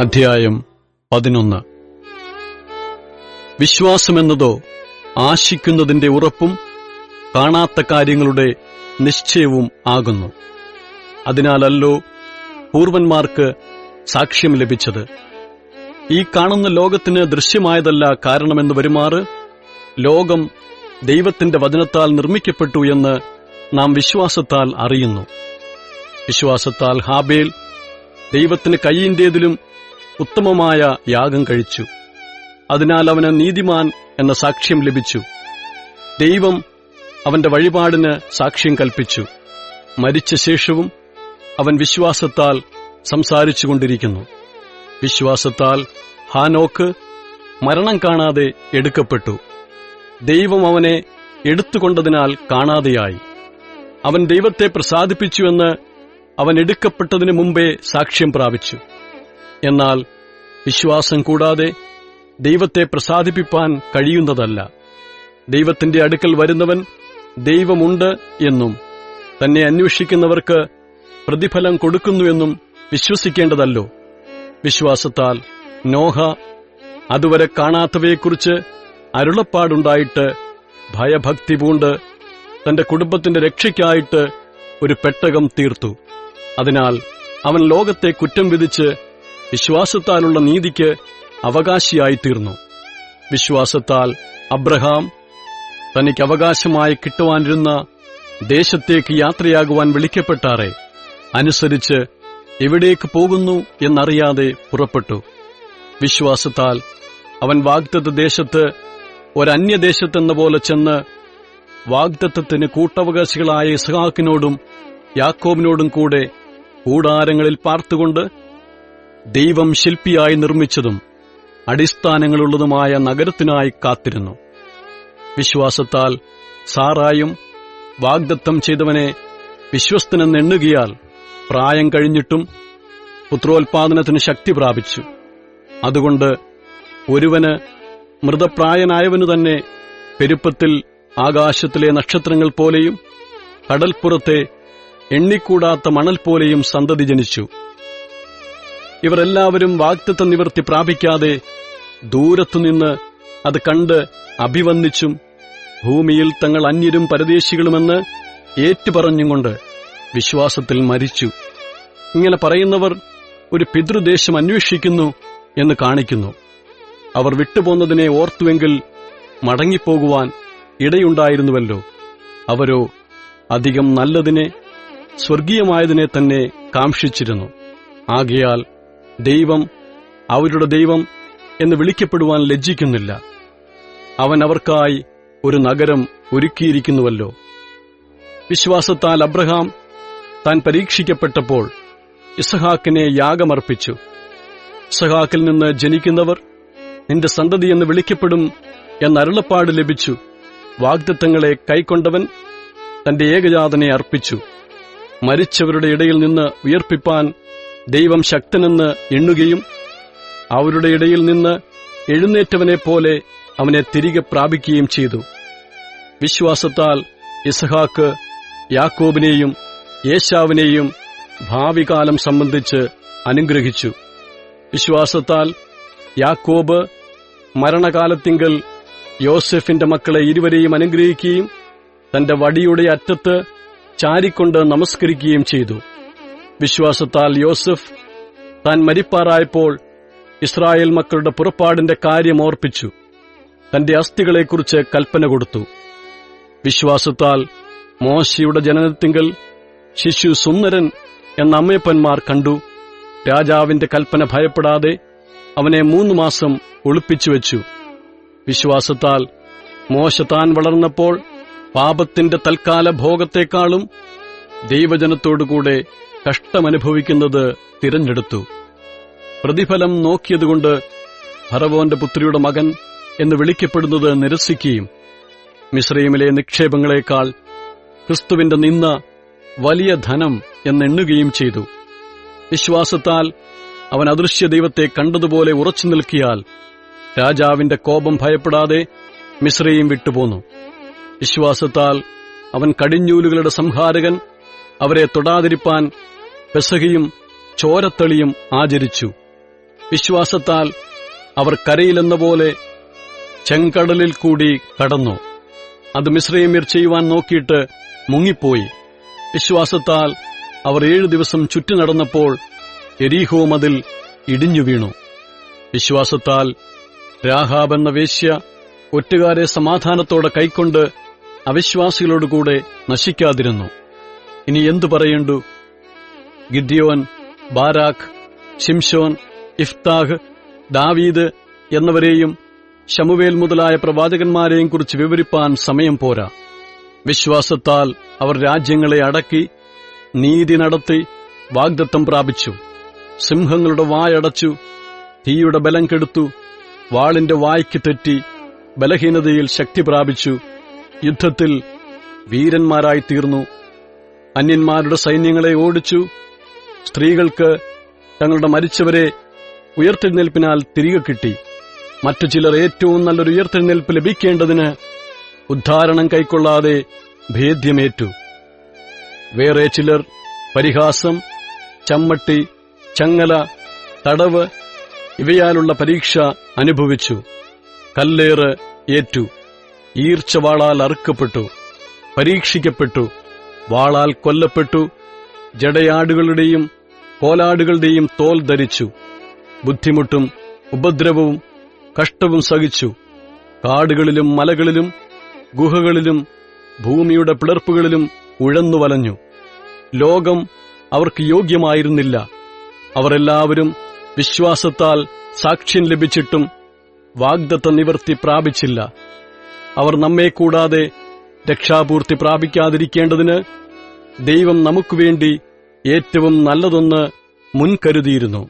അധ്യായം പതിനൊന്ന്. വിശ്വാസമെന്നതോ ആശിക്കുന്നതിന്റെ ഉറപ്പും കാണാത്ത കാര്യങ്ങളുടെ നിശ്ചയവും ആകുന്നു. അതിനാലല്ലോ പൂർവന്മാർക്ക് സാക്ഷ്യം ലഭിച്ചത്. ഈ കാണുന്ന ലോകത്തിന് ദൃശ്യമായതല്ല കാരണമെന്ന് വരുമാറ് ലോകം ദൈവത്തിന്റെ വചനത്താൽ നിർമ്മിക്കപ്പെട്ടു എന്ന് നാം വിശ്വാസത്താൽ അറിയുന്നു. വിശ്വാസത്താൽ ഹാബേൽ ദൈവത്തിന് കൈയിന്റേതിലും ഉത്തമമായ യാഗം കഴിച്ചു. അതിനാൽ അവന് നീതിമാൻ എന്ന സാക്ഷ്യം ലഭിച്ചു. ദൈവം അവന്റെ വഴിപാടിന് സാക്ഷ്യം കൽപ്പിച്ചു. മരിച്ച ശേഷവും അവൻ വിശ്വാസത്താൽ സംസാരിച്ചുകൊണ്ടിരിക്കുന്നു. വിശ്വാസത്താൽ ഹാനോക്ക് മരണം കാണാതെ എടുക്കപ്പെട്ടു. ദൈവം അവനെ എടുത്തുകൊണ്ടതിനാൽ കാണാതെയായി. അവൻ ദൈവത്തെ പ്രസാദിപ്പിച്ചുവെന്ന് അവൻ എടുക്കപ്പെട്ടതിനു മുമ്പേ സാക്ഷ്യം പ്രാപിച്ചു. എന്നാൽ വിശ്വാസം കൂടാതെ ദൈവത്തെ പ്രസാദിപ്പിപ്പാൻ കഴിയുന്നതല്ല. ദൈവത്തിന്റെ അടുക്കൽ വരുന്നവൻ ദൈവമുണ്ട് എന്നും തന്നെ അന്വേഷിക്കുന്നവർക്ക് പ്രതിഫലം കൊടുക്കുന്നുവെന്നും വിശ്വസിക്കേണ്ടതല്ലോ. വിശ്വാസത്താൽ നോഹ അതുവരെ കാണാത്തവയെക്കുറിച്ച് അരുളപ്പാടുണ്ടായിട്ട് ഭയഭക്തി പൂണ്ട് തന്റെ കുടുംബത്തിന്റെ രക്ഷയ്ക്കായിട്ട് ഒരു പെട്ടകം തീർത്തു. അതിനാൽ അവൻ ലോകത്തെ കുറ്റം വിധിച്ച് വിശ്വാസത്താലുള്ള നീതിക്ക് അവകാശിയായി തീർന്നു വിശ്വാസത്താൽ അബ്രഹാം തനിക്ക് അവകാശമായി കിട്ടുവാനിരുന്ന ദേശത്തേക്ക് യാത്രയാകുവാൻ വിളിക്കപ്പെട്ടാറെ. അനുസരിച്ച് എവിടേക്ക് പോകുന്നു എന്നറിയാതെ പുറപ്പെട്ടു. വിശ്വാസത്താൽ അവൻ വാഗ്ദത്ത ദേശത്ത് ഒരന്യദേശത്തെന്ന പോലെ ചെന്ന് വാഗ്ദത്തത്തിന് കൂട്ടവകാശികളായ ഇസ്ഹാക്കിനോടും യാക്കോബിനോടും കൂടെ കൂടാരങ്ങളിൽ പാർത്തുകൊണ്ട് ദൈവം ശില്പിയായി നിർമ്മിച്ചതും അടിസ്ഥാനങ്ങളുള്ളതുമായ നഗരത്തിനായി കാത്തിരുന്നു. വിശ്വാസത്താൽ സാറായും വാഗ്ദത്തം ചെയ്തവനെ വിശ്വസ്തനെന്ന് എണ്ണുകയാൽ പ്രായം കഴിഞ്ഞിട്ടും പുത്രോത്പാദനത്തിന് ശക്തി പ്രാപിച്ചു. അതുകൊണ്ട് ഒരുവന് മൃതപ്രായനായവനു തന്നെ പെരുപ്പത്തിൽ ആകാശത്തിലെ നക്ഷത്രങ്ങൾ പോലെയും കടൽപ്പുറത്തെ എണ്ണിക്കൂടാത്ത മണൽ പോലെയും സന്തതി ജനിച്ചു. ഇവർ എല്ലാവരും വാക്തത്വ നിവർത്തി പ്രാപിക്കാതെ ദൂരത്തുനിന്ന് അത് കണ്ട് അഭിവന്ദിച്ചും ഭൂമിയിൽ തങ്ങൾ അന്യരും പരദേശികളുമെന്ന് ഏറ്റുപറഞ്ഞുകൊണ്ട് വിശ്വാസത്തിൽ മരിച്ചു. ഇങ്ങനെ പറയുന്നവർ ഒരു പിതൃദേശം അന്വേഷിക്കുന്നു എന്ന് കാണിക്കുന്നു. അവർ വിട്ടുപോന്നതിനെ ഓർത്തുവെങ്കിൽ മടങ്ങിപ്പോകുവാൻ ഇടയുണ്ടായിരുന്നുവല്ലോ. അവരോ അധികം നല്ലതിനെ സ്വർഗീയമായതിനെ തന്നെ കാംക്ഷിച്ചിരുന്നു. ആകയാൽ ദൈവം അവരുടെ ദൈവം എന്ന് വിളിക്കപ്പെടുവാൻ ലജ്ജിക്കുന്നില്ല. അവൻ അവർക്കായി ഒരു നഗരം ഒരുക്കിയിരിക്കുന്നുവല്ലോ. വിശ്വാസത്താൽ അബ്രഹാം താൻ പരീക്ഷിക്കപ്പെട്ടപ്പോൾ ഇസഹാക്കിനെ യാഗമർപ്പിച്ചു. ഇസഹാക്കിൽ നിന്ന് ജനിക്കുന്നവർ നിന്റെ സന്തതി എന്ന് വിളിക്കപ്പെടും എന്നരുളപ്പാട് ലഭിച്ചു. വാഗ്ദത്തങ്ങളെ കൈക്കൊണ്ടവൻ തന്റെ ഏകജാതനെ അർപ്പിച്ചു. മരിച്ചവരുടെ ഇടയിൽ നിന്ന് ഉയർപ്പിപ്പാൻ ദൈവം ശക്തനെന്ന് എണ്ണുകയും അവരുടെ ഇടയിൽ നിന്ന് എഴുന്നേറ്റവനെ പോലെ അവനെ തിരികെ പ്രാപിക്കുകയും ചെയ്തു. വിശ്വാസത്താൽ ഇസഹാക്ക് യാക്കോബിനെയും യേശാവിനെയും ഭാവികാലം സംബന്ധിച്ച് അനുഗ്രഹിച്ചു. വിശ്വാസത്താൽ യാക്കോബ് മരണകാലത്തിങ്കൽ യോസെഫിന്റെ മക്കളെ ഇരുവരെയും അനുഗ്രഹിക്കുകയും തന്റെ വടിയുടെ അറ്റത്ത് ചാരിക്കൊണ്ട് നമസ്കരിക്കുകയും ചെയ്തു. വിശ്വാസത്താൽ യോസഫ് താൻ മരിപ്പാറായപ്പോൾ ഇസ്രായേൽ മക്കളുടെ പുറപ്പാടിന്റെ കാര്യം ഓർപ്പിച്ചു. തന്റെ അസ്ഥികളെക്കുറിച്ച് കൽപ്പന കൊടുത്തു. വിശ്വാസത്താൽ മോശയുടെ ജനനത്തിങ്കൽ ശിശു സുന്ദരൻ എന്ന അമ്മയപ്പന്മാർ കണ്ടു. രാജാവിന്റെ കൽപ്പന ഭയപ്പെടാതെ അവനെ മൂന്ന് മാസം ഒളിപ്പിച്ചു വെച്ചു. വിശ്വാസത്താൽ മോശ താൻ വളർന്നപ്പോൾ പാപത്തിന്റെ തൽക്കാല ഭോഗത്തെക്കാളും ദൈവജനത്തോടുകൂടെ കഷ്ടമനുഭവിക്കുന്നത് തിരഞ്ഞെടുത്തു. പ്രതിഫലം നോക്കിയതുകൊണ്ട് ഭറവോന്റെ പുത്രിയുടെ മകൻ എന്ന് വിളിക്കപ്പെടുന്നത് നിരസിക്കുകയും മിശ്രീമിലെ നിക്ഷേപങ്ങളെക്കാൾ ക്രിസ്തുവിന്റെ നിന്ന വലിയ ധനം എന്നെണ്ണുകയും ചെയ്തു. വിശ്വാസത്താൽ അവൻ അദൃശ്യ ദൈവത്തെ കണ്ടതുപോലെ ഉറച്ചു നിൽക്കിയാൽ രാജാവിന്റെ കോപം ഭയപ്പെടാതെ മിശ്രയും വിട്ടുപോന്നു. വിശ്വാസത്താൽ അവൻ കടിഞ്ഞൂലുകളുടെ സംഹാരകൻ അവരെ തൊടാതിരിപ്പാൻ പെസകയും ചോരത്തളിയും ആചരിച്ചു. വിശ്വാസത്താൽ അവർ കരയിലെന്ന പോലെ ചെങ്കടലിൽ കൂടി കടന്നു. അത് മിശ്രൈമ്യർ ചെയ്യുവാൻ നോക്കിയിട്ട് മുങ്ങിപ്പോയി. വിശ്വാസത്താൽ അവർ ഏഴു ദിവസം ചുറ്റി നടന്നപ്പോൾ എരീഹോ മതിൽ ഇടിഞ്ഞു വീണു. വിശ്വാസത്താൽ രാഹാബ് എന്ന വേശ്യ ഒറ്റുകാരെ സമാധാനത്തോടെ കൈക്കൊണ്ട് അവിശ്വാസികളോടുകൂടെ നശിക്കാതിരുന്നു. ഇനി എന്തു പറയേണ്ടു? ഗിദ്യോൻ ബാരാഖ് ഷിംഷോൻ ഇഫ്താഹ് ദാവീദ് എന്നിവരെയും ശമുവേൽ മുതലായ പ്രവാചകന്മാരെയും കുറിച്ച് വിവരിപ്പാൻ സമയം പോരാ. വിശ്വാസത്താൽ അവർ രാജ്യങ്ങളെ അടക്കി നീതി നടത്തി വാഗ്ദത്തം പ്രാപിച്ചു. സിംഹങ്ങളുടെ വായടച്ചു തീയുടെ ബലം കെടുത്തു വാളിന്റെ വായ്ക്ക് തെറ്റി ബലഹീനതയിൽ ശക്തി പ്രാപിച്ചു. യുദ്ധത്തിൽ വീരന്മാരായി തീർന്നു അന്യന്മാരുടെ സൈന്യങ്ങളെ ഓടിച്ചു സ്ത്രീകൾക്ക് തങ്ങളുടെ മരിച്ചവരെ ഉയർത്തെഴുന്നേൽപ്പിനാൽ തിരികെ കിട്ടി. മറ്റു ചിലർ ഏറ്റവും നല്ലൊരു ഉയർത്തെഴുന്നേൽപ്പ് ലഭിക്കേണ്ടതിന് ഉദ്ധാരണം കൈക്കൊള്ളാതെ ഭേദ്യമേറ്റു. വേറെ ചിലർ പരിഹാസം ചമ്മട്ടി ചങ്ങല തടവ് ഇവയാലുള്ള പരീക്ഷ അനുഭവിച്ചു. കല്ലേറ് ഏറ്റു. ഈർച്ചവാളാൽ അറുക്കപ്പെട്ടു. പരീക്ഷിക്കപ്പെട്ടു. വാളാൽ കൊല്ലപ്പെട്ടു. ജടയാടുകളുടെയും കോലാടുകളുടെയും തോൽ ധരിച്ചു. ബുദ്ധിമുട്ടും ഉപദ്രവവും കഷ്ടവും സഹിച്ചു. കാടുകളിലും മലകളിലും ഗുഹകളിലും ഭൂമിയുടെ പിളർപ്പുകളിലും ഉഴന്നു വലഞ്ഞു. ലോകം അവർക്ക് യോഗ്യമായിരുന്നില്ല. അവരെല്ലാവരും വിശ്വാസത്താൽ സാക്ഷ്യം ലഭിച്ചിട്ടും വാഗ്ദത്ത നിവർത്തി പ്രാപിച്ചില്ല. അവർ നമ്മെ കൂടാതെ രക്ഷാപൂർത്തി പ്രാപിക്കാതിരിക്കേണ്ടതിന് ദൈവം നമുക്കുവേണ്ടി ഏറ്റവും നല്ലതൊന്ന് മുൻകരുതിയിരുന്നു.